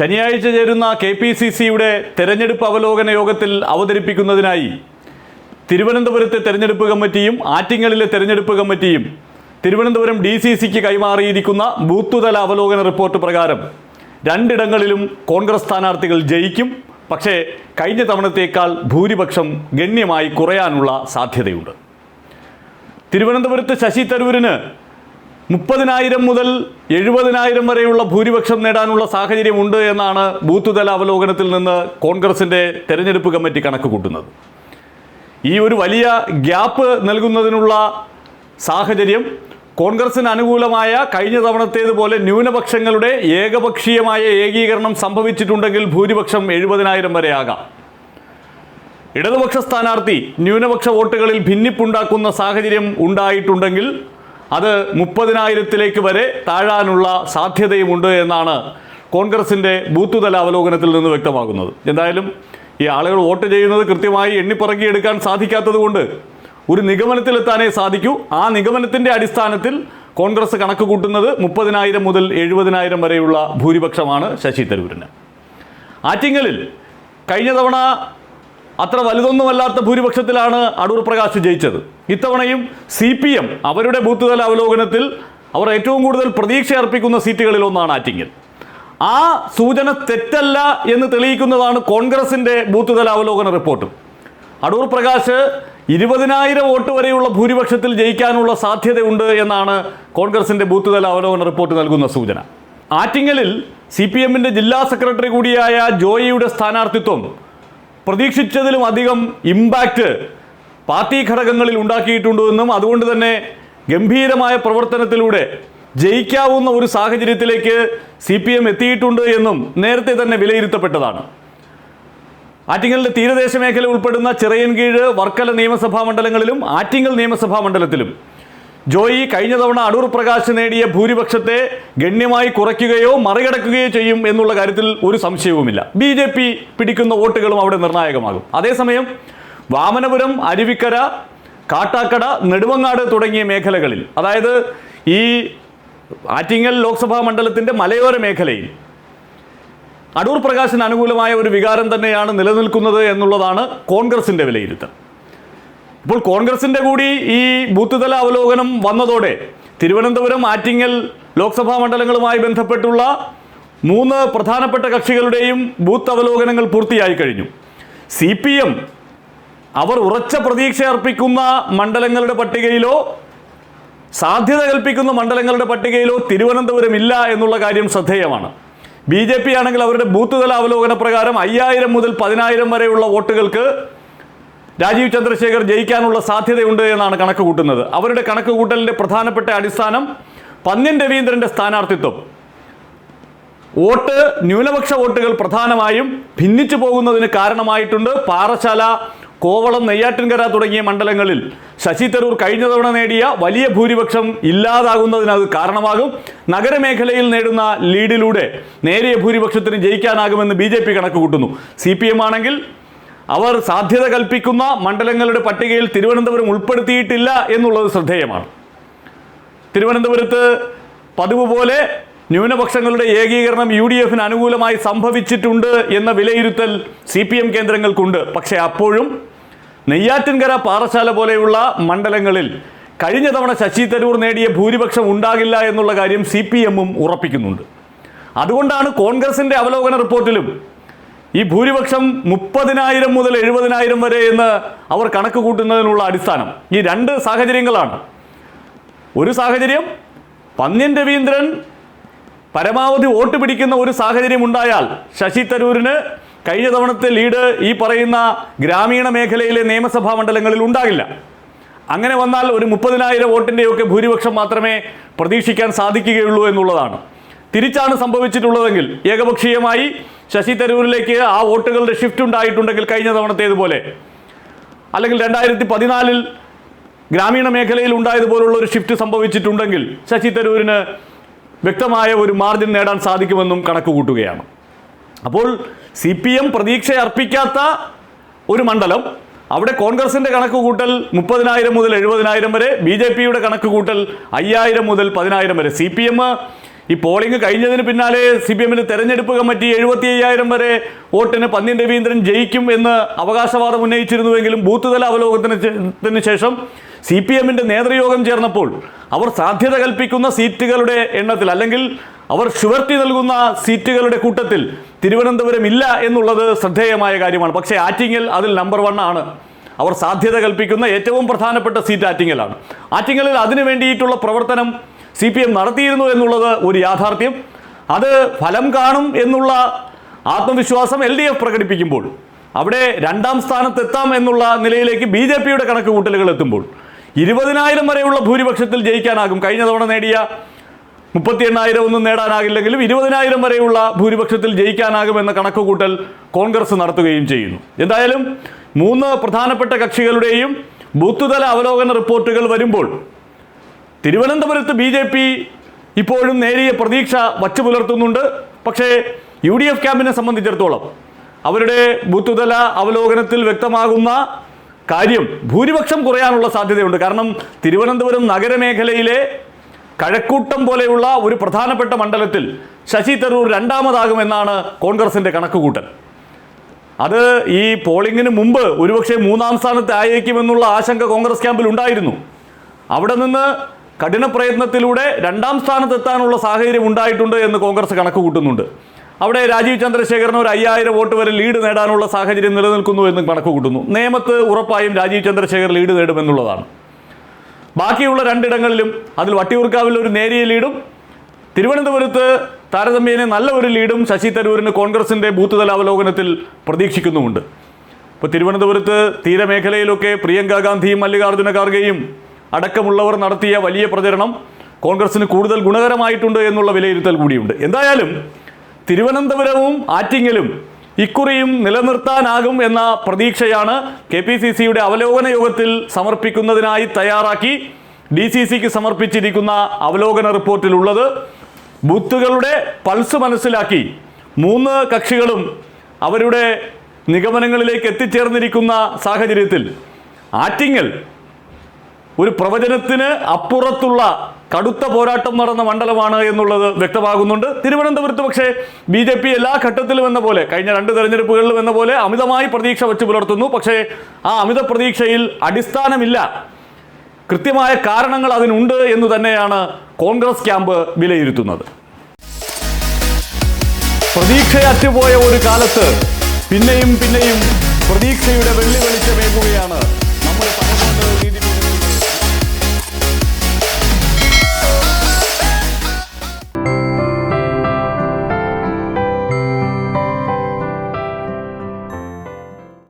ശനിയാഴ്ച ചേരുന്ന K P C സിയുടെ തെരഞ്ഞെടുപ്പ് അവലോകന യോഗത്തിൽ അവതരിപ്പിക്കുന്നതിനായി തിരുവനന്തപുരത്തെ തെരഞ്ഞെടുപ്പ് കമ്മിറ്റിയും ആറ്റിങ്ങലിലെ തെരഞ്ഞെടുപ്പ് കമ്മിറ്റിയും തിരുവനന്തപുരം ഡി സി സിക്ക് കൈമാറിയിരിക്കുന്ന ബൂത്തുതല അവലോകന റിപ്പോർട്ട് പ്രകാരം രണ്ടിടങ്ങളിലും കോൺഗ്രസ് സ്ഥാനാർത്ഥികൾ ജയിക്കും. പക്ഷേ കഴിഞ്ഞ തവണത്തേക്കാൾ ഭൂരിപക്ഷം ഗണ്യമായി കുറയാനുള്ള സാധ്യതയുണ്ട്. തിരുവനന്തപുരത്ത് ശശി തരൂരിന് മുപ്പതിനായിരം മുതൽ എഴുപതിനായിരം വരെയുള്ള ഭൂരിപക്ഷം നേടാനുള്ള സാഹചര്യമുണ്ട് എന്നാണ് ബൂത്തുതല അവലോകനത്തിൽ നിന്ന് കോൺഗ്രസിന്റെ തെരഞ്ഞെടുപ്പ് കമ്മിറ്റി കണക്ക് കൂട്ടുന്നത് ഈ ഒരു വലിയ ഗ്യാപ്പ് നൽകുന്നതിനുള്ള സാഹചര്യം കോൺഗ്രസിന് അനുകൂലമായ കഴിഞ്ഞ തവണത്തേതുപോലെ ന്യൂനപക്ഷങ്ങളുടെ ഏകപക്ഷീയമായ ഏകീകരണം സംഭവിച്ചിട്ടുണ്ടെങ്കിൽ ഭൂരിപക്ഷം എഴുപതിനായിരം വരെ ആകാം ഇടതുപക്ഷ സ്ഥാനാർത്ഥി ന്യൂനപക്ഷ വോട്ടുകളിൽ ഭിന്നിപ്പുണ്ടാക്കുന്ന സാഹചര്യം ഉണ്ടായിട്ടുണ്ടെങ്കിൽ അത് മുപ്പതിനായിരത്തിലേക്ക് വരെ താഴാനുള്ള സാധ്യതയുമുണ്ട് എന്നാണ് കോൺഗ്രസിന്റെ ബൂത്തുതല അവലോകനത്തിൽ നിന്ന് വ്യക്തമാകുന്നത്. എന്തായാലും ഈ ആളുകൾ വോട്ട് ചെയ്യുന്നത് കൃത്യമായി എണ്ണിപ്പറക്കിയെടുക്കാൻ സാധിക്കാത്തതുകൊണ്ട് ഒരു നിഗമനത്തിലെത്താനേ സാധിക്കൂ. ആ നിഗമനത്തിന്റെ അടിസ്ഥാനത്തിൽ കോൺഗ്രസ് കണക്ക് കൂട്ടുന്നത് മുപ്പതിനായിരം മുതൽ എഴുപതിനായിരം വരെയുള്ള ഭൂരിപക്ഷമാണ് ശശി തരൂരിന്. ആറ്റിങ്ങലിൽ കഴിഞ്ഞ തവണ അത്ര വലുതൊന്നുമല്ലാത്ത ഭൂരിപക്ഷത്തിലാണ് അടൂർ പ്രകാശ് ജയിച്ചത്. ഇത്തവണയും സി പി എം അവരുടെ ബൂത്ത് തല അവലോകനത്തിൽ അവർ ഏറ്റവും കൂടുതൽ പ്രതീക്ഷ അർപ്പിക്കുന്ന സീറ്റുകളിൽ ഒന്നാണ് ആറ്റിങ്ങൽ. ആ സൂചന തെറ്റല്ല എന്ന് തെളിയിക്കുന്നതാണ് കോൺഗ്രസിന്റെ ബൂത്ത് തല അവലോകന റിപ്പോർട്ട്. അടൂർ പ്രകാശ് ഇരുപതിനായിരം വോട്ട് വരെയുള്ള ഭൂരിപക്ഷത്തിൽ ജയിക്കാനുള്ള സാധ്യതയുണ്ട് എന്നാണ് കോൺഗ്രസിന്റെ ബൂത്ത് തല അവലോകന റിപ്പോർട്ട് നൽകുന്ന സൂചന. ആറ്റിങ്ങലിൽ സി പി എമ്മിന്റെ ജില്ലാ സെക്രട്ടറി കൂടിയായ ജോയിയുടെ സ്ഥാനാർത്ഥിത്വം പ്രതീക്ഷിച്ചതിലും അധികം ഇമ്പാക്റ്റ് പാർട്ടി ഘടകങ്ങളിൽ ഉണ്ടാക്കിയിട്ടുണ്ടെന്നും അതുകൊണ്ട് തന്നെ ഗംഭീരമായ പ്രവർത്തനത്തിലൂടെ ജയിക്കാവുന്ന ഒരു സാഹചര്യത്തിലേക്ക് സി പി എം എത്തിയിട്ടുണ്ട് എന്നും നേരത്തെ തന്നെ വിലയിരുത്തപ്പെട്ടതാണ്. ആറ്റിങ്ങലിന്റെ തീരദേശ മേഖല ഉൾപ്പെടുന്ന ചിറയൻകീഴ് വർക്കല നിയമസഭാ മണ്ഡലങ്ങളിലും ആറ്റിങ്ങൽ നിയമസഭാ മണ്ഡലത്തിലും. ജോയി കഴിഞ്ഞ തവണ അടൂർ പ്രകാശ് നേടിയ ഭൂരിപക്ഷത്തെ ഗണ്യമായി കുറയ്ക്കുകയോ മറികടക്കുകയോ ചെയ്യും എന്നുള്ള കാര്യത്തിൽ ഒരു സംശയവുമില്ല. ബി പിടിക്കുന്ന വോട്ടുകളും അവിടെ നിർണായകമാകും. അതേസമയം വാമനപുരം അരുവിക്കര കാട്ടാക്കട നെടുമങ്ങാട് തുടങ്ങിയ മേഖലകളിൽ അതായത് ഈ ആറ്റിങ്ങൽ ലോക്സഭാ മണ്ഡലത്തിന്റെ മലയോര മേഖലയിൽ അടൂർ പ്രകാശിന് അനുകൂലമായ ഒരു വികാരം തന്നെയാണ് നിലനിൽക്കുന്നത് എന്നുള്ളതാണ് കോൺഗ്രസിന്റെ വിലയിരുത്തൽ. ഇപ്പോൾ കോൺഗ്രസിന്റെ കൂടി ഈ ബൂത്ത് തല അവലോകനം വന്നതോടെ തിരുവനന്തപുരം ആറ്റിങ്ങൽ ലോക്സഭാ മണ്ഡലങ്ങളുമായി ബന്ധപ്പെട്ടുള്ള മൂന്ന് പ്രധാനപ്പെട്ട കക്ഷികളുടെയും ബൂത്ത് അവലോകനങ്ങൾ പൂർത്തിയായി കഴിഞ്ഞു. സി പി എം അവർ ഉറച്ച പ്രതീക്ഷ അർപ്പിക്കുന്ന മണ്ഡലങ്ങളുടെ പട്ടികയിലോ സാധ്യത കൽപ്പിക്കുന്ന മണ്ഡലങ്ങളുടെ പട്ടികയിലോ തിരുവനന്തപുരം ഇല്ല എന്നുള്ള കാര്യം ശ്രദ്ധേയമാണ്. ബി ജെ പി ആണെങ്കിൽ അവരുടെ ബൂത്ത് തല അവലോകന പ്രകാരം അയ്യായിരം മുതൽ പതിനായിരം വരെയുള്ള വോട്ടുകൾക്ക് രാജീവ് ചന്ദ്രശേഖർ ജയിക്കാനുള്ള സാധ്യതയുണ്ട് എന്നാണ് കണക്ക് കൂട്ടുന്നത്. അവരുടെ കണക്ക് കൂട്ടലിന്റെ പ്രധാനപ്പെട്ട അടിസ്ഥാനം പന്ന്യൻ രവീന്ദ്രന്റെ സ്ഥാനാർത്ഥിത്വം. വോട്ട് ന്യൂനപക്ഷ വോട്ടുകൾ പ്രധാനമായും ഭിന്നിച്ചു പോകുന്നതിന് കാരണമായിട്ടുണ്ട് പാറശാല കോവളം നെയ്യാറ്റിൻകര തുടങ്ങിയ മണ്ഡലങ്ങളിൽ ശശി തരൂർ കഴിഞ്ഞ തവണ നേടിയ വലിയ ഭൂരിപക്ഷം ഇല്ലാതാകുന്നതിന് അത് കാരണമാകും. നഗരമേഖലയിൽ നേടുന്ന ലീഡിലൂടെ നേരിയ ഭൂരിപക്ഷത്തിന് ജയിക്കാനാകുമെന്ന് ബി ജെ പി കണക്ക് കൂട്ടുന്നു സി പി എം ആണെങ്കിൽ അവർ സാധ്യത കൽപ്പിക്കുന്ന മണ്ഡലങ്ങളുടെ പട്ടികയിൽ തിരുവനന്തപുരം ഉൾപ്പെടുത്തിയിട്ടില്ല എന്നുള്ളത് ശ്രദ്ധേയമാണ്. തിരുവനന്തപുരത്ത് പതിവ് പോലെ ന്യൂനപക്ഷങ്ങളുടെ ഏകീകരണം യു ഡി എഫിന് അനുകൂലമായി സംഭവിച്ചിട്ടുണ്ട് എന്ന വിലയിരുത്തൽ സി പി എം കേന്ദ്രങ്ങൾക്കുണ്ട്. പക്ഷേ അപ്പോഴും നെയ്യാറ്റിൻകര പാറശാല പോലെയുള്ള മണ്ഡലങ്ങളിൽ കഴിഞ്ഞ തവണ ശശി തരൂർ നേടിയ ഭൂരിപക്ഷം ഉണ്ടാകില്ല എന്നുള്ള കാര്യം സി പി എമ്മും ഉറപ്പിക്കുന്നുണ്ട്. അതുകൊണ്ടാണ് കോൺഗ്രസിന്റെ അവലോകന റിപ്പോർട്ടിലും ഈ ഭൂരിപക്ഷം മുപ്പതിനായിരം മുതൽ എഴുപതിനായിരം വരെ എന്ന് അവർ കണക്ക് കൂട്ടുന്നതിനുള്ള അടിസ്ഥാനം. ഈ രണ്ട് സാഹചര്യങ്ങളാണ്. ഒരു സാഹചര്യം പന്ന്യൻ രവീന്ദ്രൻ പരമാവധി വോട്ട് പിടിക്കുന്ന ഒരു സാഹചര്യം ഉണ്ടായാൽ ശശി തരൂരിന് കഴിഞ്ഞ തവണത്തെ ലീഡ് ഈ പറയുന്ന ഗ്രാമീണ മേഖലയിലെ നിയമസഭാ മണ്ഡലങ്ങളിൽ ഉണ്ടാകില്ല. അങ്ങനെ വന്നാൽ ഒരു മുപ്പതിനായിരം വോട്ടിന്റെയൊക്കെ ഭൂരിപക്ഷം മാത്രമേ പ്രതീക്ഷിക്കാൻ സാധിക്കുകയുള്ളൂ എന്നുള്ളതാണ്. തിരിച്ചാണ് സംഭവിച്ചിട്ടുള്ളതെങ്കിൽ ഏകപക്ഷീയമായി ശശി തരൂരിലേക്ക് ആ വോട്ടുകളുടെ ഷിഫ്റ്റ് ഉണ്ടായിട്ടുണ്ടെങ്കിൽ കഴിഞ്ഞ തവണത്തേതുപോലെ. അല്ലെങ്കിൽ രണ്ടായിരത്തി പതിനാലിൽ ഗ്രാമീണ മേഖലയിൽ ഉണ്ടായതുപോലുള്ള ഒരു ഷിഫ്റ്റ് സംഭവിച്ചിട്ടുണ്ടെങ്കിൽ ശശി തരൂരിന് വ്യക്തമായ ഒരു മാർജിൻ നേടാൻ സാധിക്കുമെന്നും കണക്ക് കൂട്ടുകയാണ് അപ്പോൾ സി പി എം പ്രതീക്ഷ അർപ്പിക്കാത്ത ഒരു മണ്ഡലം. അവിടെ കോൺഗ്രസിന്റെ കണക്ക് കൂട്ടൽ മുപ്പതിനായിരം മുതൽ എഴുപതിനായിരം വരെ ബി ജെ പിയുടെ കണക്ക് കൂട്ടൽ അയ്യായിരം മുതൽ പതിനായിരം വരെ. സി പി എം ഈ പോളിംഗ് കഴിഞ്ഞതിന് പിന്നാലെ സി പി എമ്മിന് തെരഞ്ഞെടുപ്പ് കമ്മിറ്റി എഴുപത്തി അയ്യായിരം വരെ വോട്ടിന് പന്ന്യൻ രവീന്ദ്രൻ ജയിക്കും എന്ന് അവകാശവാദം ഉന്നയിച്ചിരുന്നുവെങ്കിലും ബൂത്ത് തല അവലോകനത്തിന് ശേഷം സി പി എമ്മിന്റെ നേതൃയോഗം ചേർന്നപ്പോൾ അവർ സാധ്യത കൽപ്പിക്കുന്ന സീറ്റുകളുടെ എണ്ണത്തിൽ അല്ലെങ്കിൽ അവർ ഷുവർട്ടി നൽകുന്ന സീറ്റുകളുടെ കൂട്ടത്തിൽ തിരുവനന്തപുരം ഇല്ല എന്നുള്ളത് ശ്രദ്ധേയമായ കാര്യമാണ്. പക്ഷേ ആറ്റിങ്ങൽ അതിൽ നമ്പർ വൺ ആണ്. അവർ സാധ്യത കൽപ്പിക്കുന്ന ഏറ്റവും പ്രധാനപ്പെട്ട സീറ്റ് ആറ്റിങ്ങലാണ്. ആറ്റിങ്ങലിൽ അതിനു വേണ്ടിയിട്ടുള്ള പ്രവർത്തനം സി പി എം നടത്തിയിരുന്നു എന്നുള്ളത് ഒരു യാഥാർത്ഥ്യം. അത് ഫലം കാണും എന്നുള്ള ആത്മവിശ്വാസം എൽ ഡി എഫ് പ്രകടിപ്പിക്കുമ്പോൾ അവിടെ രണ്ടാം സ്ഥാനത്തെത്താം എന്നുള്ള നിലയിലേക്ക് ബി ജെ പിയുടെ കണക്ക് കൂട്ടലുകൾ എത്തുമ്പോൾ ഇരുപതിനായിരം വരെയുള്ള ഭൂരിപക്ഷത്തിൽ ജയിക്കാനാകും. കഴിഞ്ഞ തവണ നേടിയ മുപ്പത്തി എണ്ണായിരം ഒന്നും നേടാനാകില്ലെങ്കിലും ഇരുപതിനായിരം വരെയുള്ള ഭൂരിപക്ഷത്തിൽ ജയിക്കാനാകുമെന്ന കണക്കുകൂട്ടൽ കോൺഗ്രസ് നടത്തുകയും ചെയ്യുന്നു. എന്തായാലും മൂന്ന് പ്രധാനപ്പെട്ട കക്ഷികളുടെയും ബൂത്തുതല അവലോകന റിപ്പോർട്ടുകൾ വരുമ്പോൾ തിരുവനന്തപുരത്ത് ബി ജെ പി ഇപ്പോഴും നേരിയ പ്രതീക്ഷ വച്ചു പുലർത്തുന്നുണ്ട് പക്ഷേ യു ഡി എഫ് ക്യാമ്പിനെ സംബന്ധിച്ചിടത്തോളം അവരുടെ ബൂത്തുതല അവലോകനത്തിൽ വ്യക്തമാകുന്ന കാര്യം ഭൂരിപക്ഷം കുറയാനുള്ള സാധ്യതയുണ്ട്. കാരണം തിരുവനന്തപുരം നഗരമേഖലയിലെ കഴക്കൂട്ടം പോലെയുള്ള ഒരു പ്രധാനപ്പെട്ട മണ്ഡലത്തിൽ ശശി തരൂർ രണ്ടാമതാകുമെന്നാണ് കോൺഗ്രസിന്റെ കണക്കുകൂട്ടൽ. അത് ഈ പോളിംഗിന് മുമ്പ് ഒരുപക്ഷെ മൂന്നാം സ്ഥാനത്ത് ആയേക്കുമെന്നുള്ള ആശങ്ക കോൺഗ്രസ് ക്യാമ്പിൽ ഉണ്ടായിരുന്നു. അവിടെ നിന്ന് കഠിന പ്രയത്നത്തിലൂടെ രണ്ടാം സ്ഥാനത്തെത്താനുള്ള സാഹചര്യം ഉണ്ടായിട്ടുണ്ട് എന്ന് കോൺഗ്രസ് കണക്ക് കൂട്ടുന്നുണ്ട് അവിടെ രാജീവ് ചന്ദ്രശേഖരന് ഒരു അയ്യായിരം വോട്ട് വരെ ലീഡ് നേടാനുള്ള സാഹചര്യം നിലനിൽക്കുന്നു എന്ന് കണക്ക് കൂട്ടുന്നു. നേമത്ത് ഉറപ്പായും രാജീവ് ചന്ദ്രശേഖർ ലീഡ് നേടുമെന്നുള്ളതാണ്. ബാക്കിയുള്ള രണ്ടിടങ്ങളിലും അതിൽ വട്ടിയൂർക്കാവിൽ ഒരു നേരിയ ലീഡും തിരുവനന്തപുരത്ത് താരതമ്യേന നല്ല ഒരു ലീഡും ശശി തരൂരിന് കോൺഗ്രസിന്റെ ബൂത്ത് തല അവലോകനത്തിൽ പ്രതീക്ഷിക്കുന്നുമുണ്ട്. ഇപ്പോൾ തിരുവനന്തപുരത്ത് തീരമേഖലയിലൊക്കെ പ്രിയങ്ക ഗാന്ധിയും മല്ലികാർജുന ഖാർഗെയും അടക്കമുള്ളവർ നടത്തിയ വലിയ പ്രചരണം കോൺഗ്രസിന് കൂടുതൽ ഗുണകരമായിട്ടുണ്ട് എന്നുള്ള വിലയിരുത്തൽ കൂടിയുണ്ട്. എന്തായാലും തിരുവനന്തപുരവും ആറ്റിങ്ങലും ഇക്കുറിയും നിലനിർത്താനാകും എന്ന പ്രതീക്ഷയാണ് കെ പി സി സിയുടെ അവലോകന യോഗത്തിൽ സമർപ്പിക്കുന്നതിനായി തയ്യാറാക്കി ഡി സി സിക്ക് സമർപ്പിച്ചിരിക്കുന്ന അവലോകന റിപ്പോർട്ടിലുള്ളത്. ബൂത്തുകളുടെ പൾസ് മനസ്സിലാക്കി മൂന്ന് കക്ഷികളും അവരുടെ നിഗമനങ്ങളിലേക്ക് എത്തിച്ചേർന്നിരിക്കുന്ന സാഹചര്യത്തിൽ ആറ്റിങ്ങൽ ഒരു പ്രവചനത്തിന് അപ്പുറത്തുള്ള കടുത്ത പോരാട്ടം നടന്ന മണ്ഡലമാണ് എന്നുള്ളത് വ്യക്തമാകുന്നുണ്ട്. തിരുവനന്തപുരത്ത് പക്ഷേ ബി ജെ പി എല്ലാ ഘട്ടത്തിലും എന്ന പോലെ കഴിഞ്ഞ രണ്ട് തെരഞ്ഞെടുപ്പുകളിലും എന്ന പോലെ അമിതമായി പ്രതീക്ഷ വെച്ച് പുലർത്തുന്നു. പക്ഷേ ആ അമിത പ്രതീക്ഷയിൽ അടിസ്ഥാനമില്ല. കൃത്യമായ കാരണങ്ങൾ അതിനുണ്ട് എന്ന് തന്നെയാണ് കോൺഗ്രസ് ക്യാമ്പ് വിലയിരുത്തുന്നത്. പ്രതീക്ഷയറ്റുപോയ ഒരു കാലത്ത് പിന്നെയും പിന്നെയും പ്രതീക്ഷയുടെ വെള്ളി വെളിച്ചമേകുകയാണ്